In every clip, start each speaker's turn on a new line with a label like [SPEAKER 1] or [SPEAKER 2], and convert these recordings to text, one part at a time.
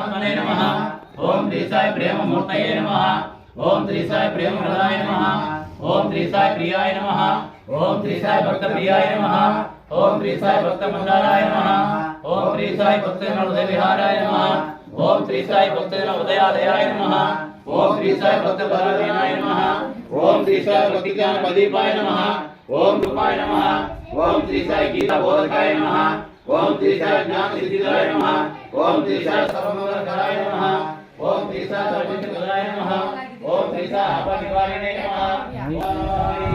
[SPEAKER 1] పరమాత్మనే నమ ఓం శ్రీ సాయి ప్రేమ మూర్తయే నమ ఓం శ్రీ సాయి ప్రేమ హృదయ నమ ఓం శ్రీ సాయి ప్రియాయ నమ ఓం శ్రీ సాయి భక్త ప్రియాయ నమ ఓం శ్రీ సాయి భక్త మంగళాయ నమ ఓం శ్రీ సాయి భక్త హృదయ విహారాయ నమ ఓం శ్రీ సాయి భక్త ఉదయాదయాయ నమ ఓం శ్రీ సాయి భక్త బలవీనాయ నమ ఓం శ్రీ సాయి భక్తి ప్రదీపాయ నమ ఓం రూపాయ నమ ఓం శ్రీ సాయి గీత బోధకాయ నమ ఓం శ్రీ జ్ఞాన సిద్ధిదాయ నమః. ఓం శ్రీ సర్వమంగళకరాయ నమః. ఓం శ్రీ సర్వమంగళకరాయ సర్వజ్ఞకరాయ నమః. ఓం శ్రీ సాయి అపనివారిణే నమః సాయి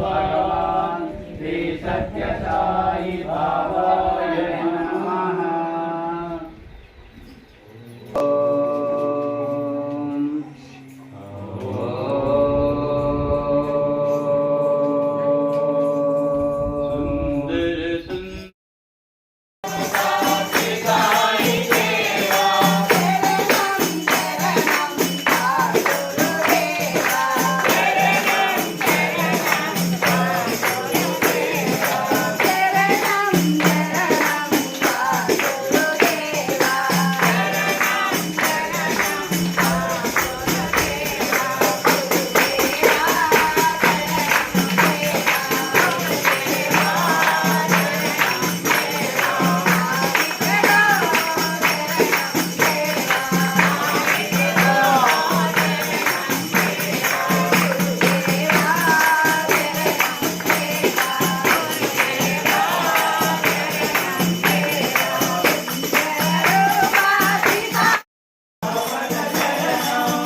[SPEAKER 1] భగవాన్. శ్రీ సత్య సాయి బాబా.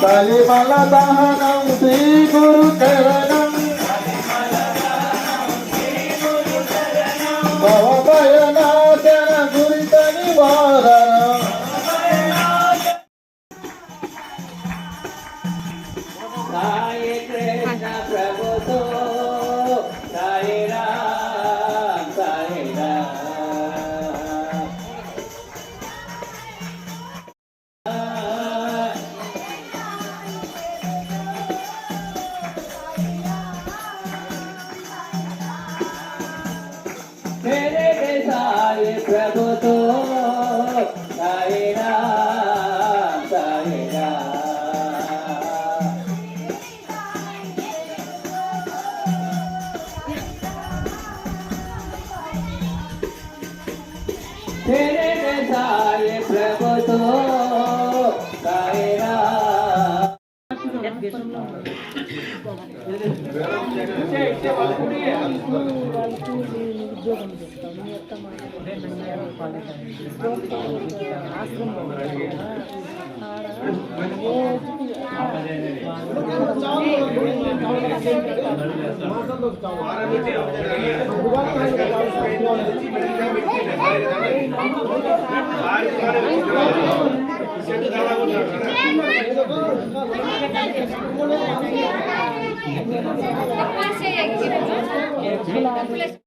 [SPEAKER 2] కలిమల దహనం శ్రీ గురు చరణం
[SPEAKER 1] साई प्रभु तो साई राम साई राम तेरे ఉద్యోగం చేస్తావు నీ యొక్క ఆశ్రమం
[SPEAKER 3] Gracias.